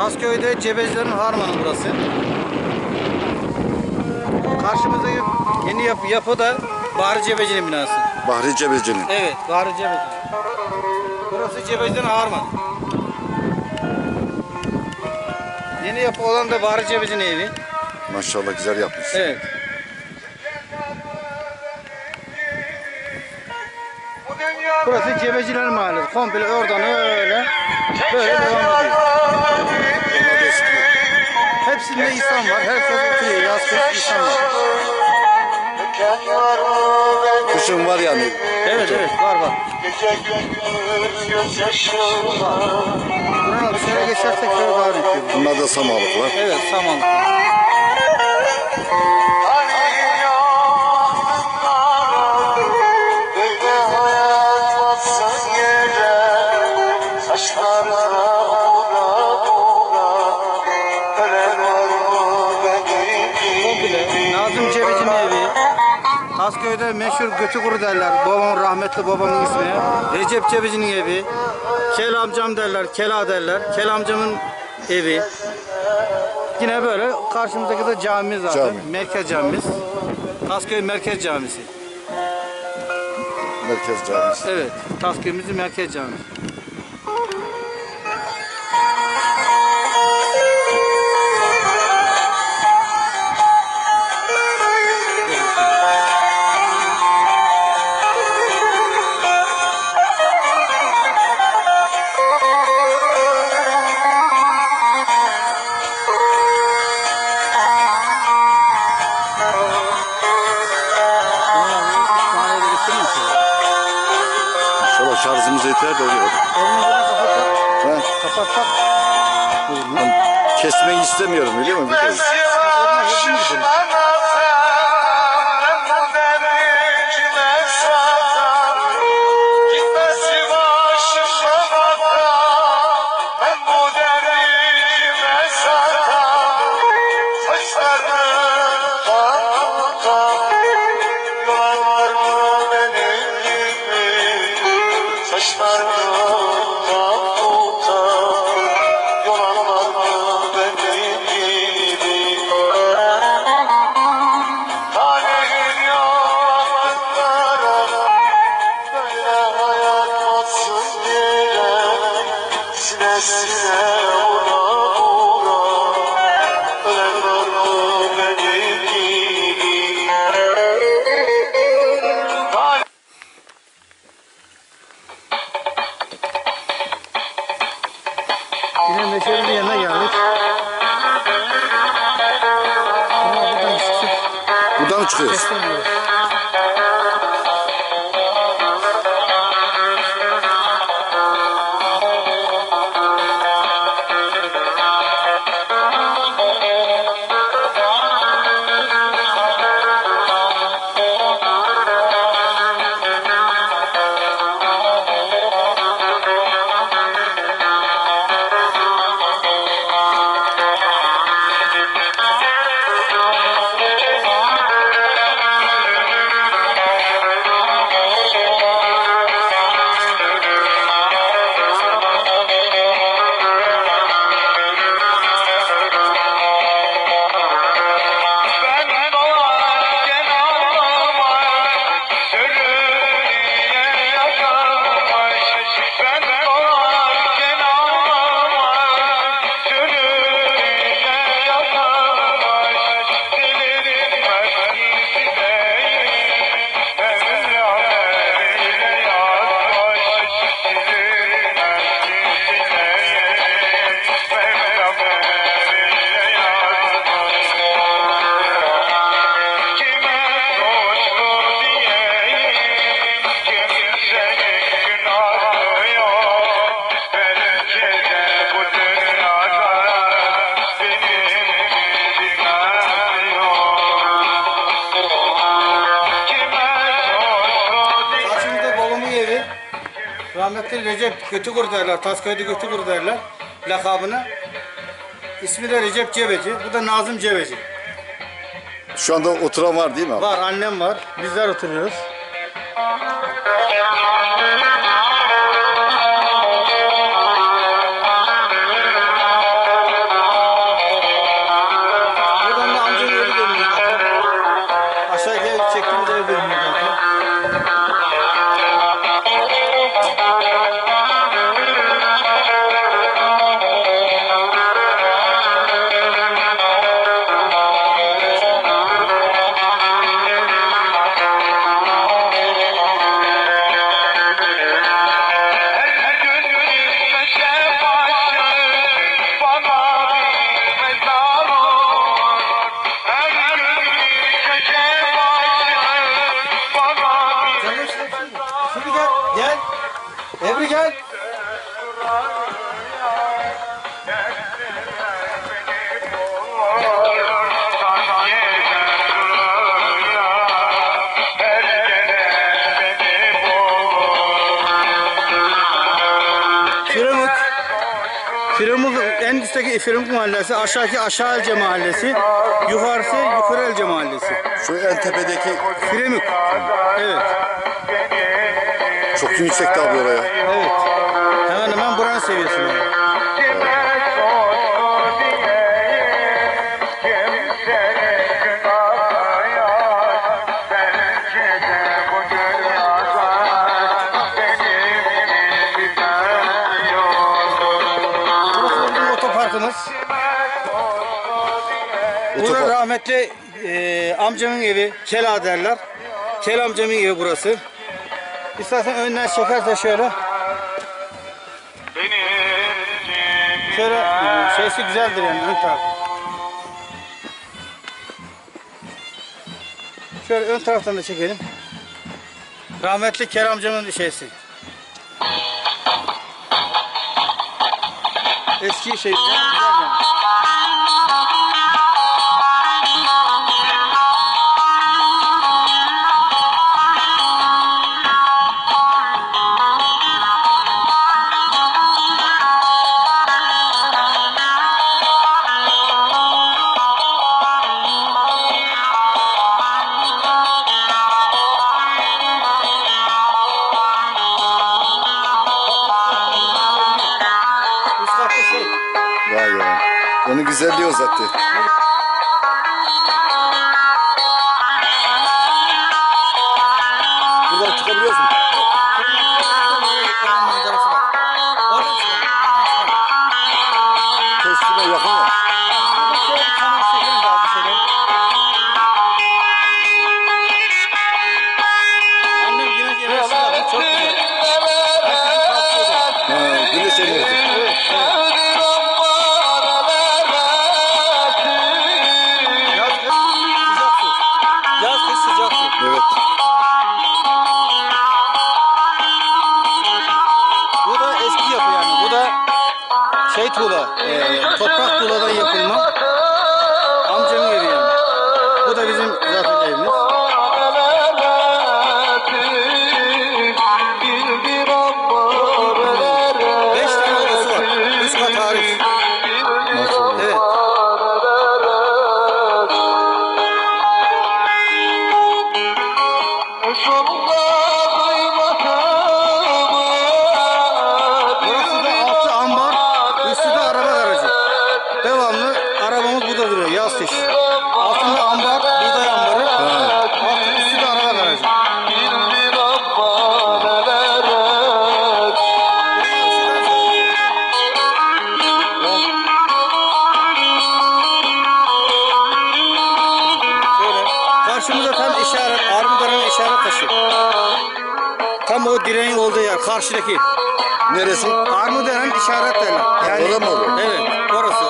Tasköy'de Cebecilerin Harmanı burası. Karşımızdaki yeni yapı, yapı da Bahri Cebeci'nin binası. Bahri Cebeci'nin. Evet, Bahri Cebeci. Burası Cebecilerin Harmanı. Yeni yapı olan da Bahri Cebeci'nin evi. Maşallah güzel yapmış. Evet. Cebeciler Mahallesi. Komple oradan öyle böyle devam ediyor. Hepsinde insan var. Herkes oturuyor. Yaz kış insan var. Kışın var yani. Evet evet var var. Buranın dışarı geçersek şöyle daha büyük. Bunlar da samalık var. Evet saman. Tasköy'de meşhur götü kuru derler. Babamın rahmetli babamın ismi. Recep Cebeci'nin evi. Kel amcam derler. Kela derler. Kel amcamın evi. Yine böyle karşımızdaki de camimiz zaten. Cami. Merkez camimiz. Tasköy Merkez Camisi. Merkez Camisi. Evet. Tasköy'ümüzün Merkez Camisi. Şarjımız yeter de oluyor. Buna kapatsak. Kesmeyi istemiyorum biliyor musun? Rahmetli Recep Götükur derler. Tasköy'de Götükur derler. Lakabını. İsmi de Recep Cebeci. Bu da Nazım Cebeci. Şu anda oturan var değil mi abi? Var annem var. Bizler oturuyoruz. Üstteki Firumuk mahallesi, aşağıdaki Aşağıelce mahallesi, yukarısı Yukarıelce mahallesi. Şu en tepedeki Firumuk. Evet, çok yüksekti abi oraya. evet. Hemen hemen buranın seviyesi. Burada Otopark. rahmetli e, amcamın evi, Kela derler. Kel amcamın evi burası. İstersen önden çekerse şöyle. Şöyle e, şeysi güzeldir yani ön taraf. Şöyle ön taraftan da çekelim. Rahmetli Kel amcamın şeysi. Eski şey güzel, güzel yani. Onun güzelliği o karşıdaki. Neresi? Armudar'ın işaret derler. Orada mı oluyor? Evet, orası.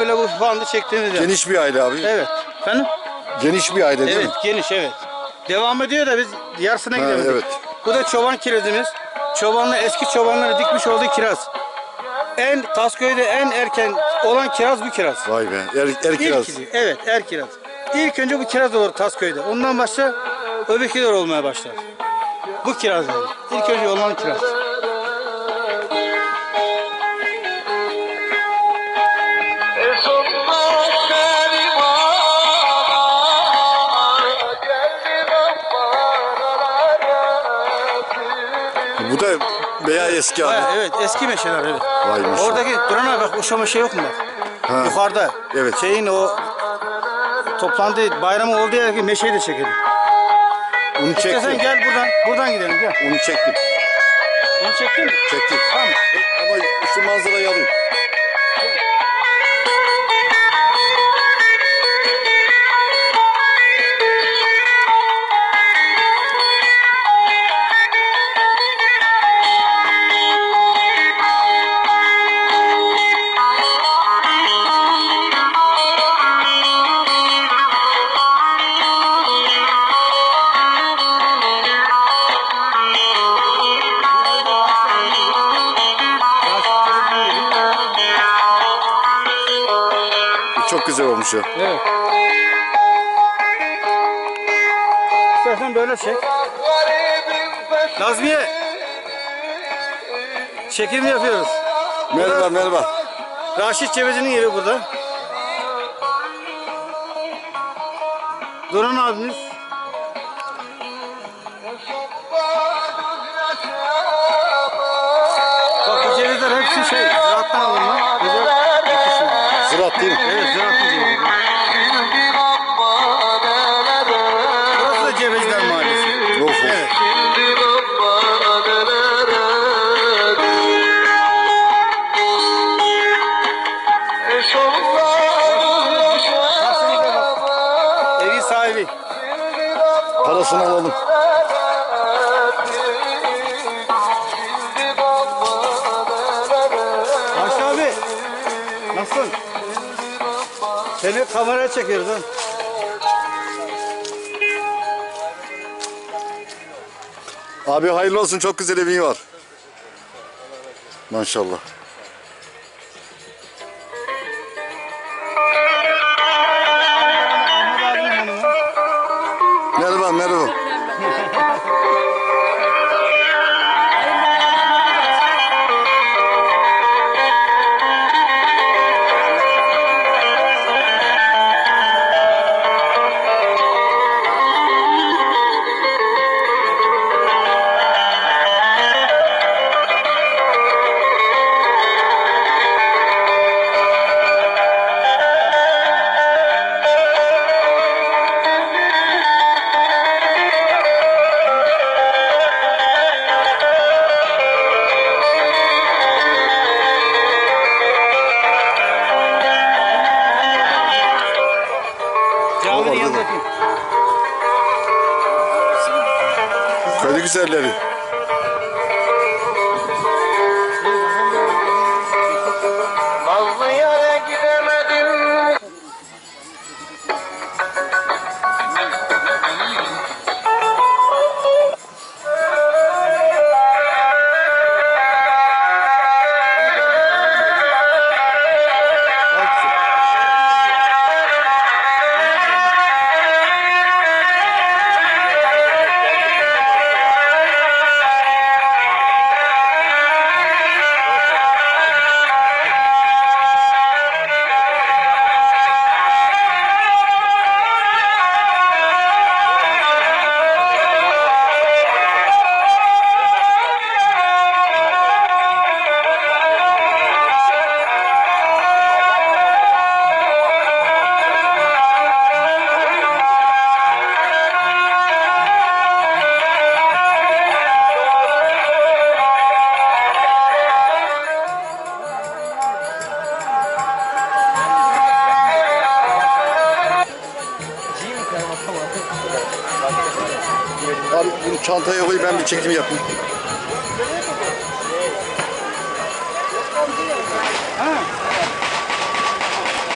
Komple bu bandı çektiğimiz yer. Geniş bir aile abi. Evet. Efendim? Geniş bir aile değil Evet, mi? geniş evet. Devam ediyor da biz yarısına Ha, gidemedik. evet. Bu da çoban kirazımız. Çobanlar eski çobanları dikmiş olduğu kiraz. En Tasköy'de en erken olan kiraz bu kiraz. Vay be. Er, er kiraz. İlk, evet, er kiraz. İlk önce bu kiraz olur Tasköy'de. Ondan başka öbekiler olmaya başlar. Bu kiraz yani. İlk önce olan kiraz. Veya eski abi. Evet eski meşeler evet. Vay maşallah. Oradaki durana bak o meşe yok mu? Ha. Yukarıda. Evet. Şeyin o toplandığı bayramı olduğu yerdeki meşeyi de çekelim. Onu İstersen çektim. gel buradan. Buradan gidelim gel. Onu çektim. Onu çektin mi? Çektim. Tamam. Ama şu manzarayı alayım. Çok güzel olmuş ya. Evet. İstersen böyle çek. Nazmiye. Çekim yapıyoruz. Merhaba merhaba. Raşit Cebeci'nin evi burada. Duran abimiz. Seni kameraya çekiyoruz ha. Abi hayırlı olsun çok güzel evin var. Maşallah. Köylü güzelleri. Ben bir çekim yapayım.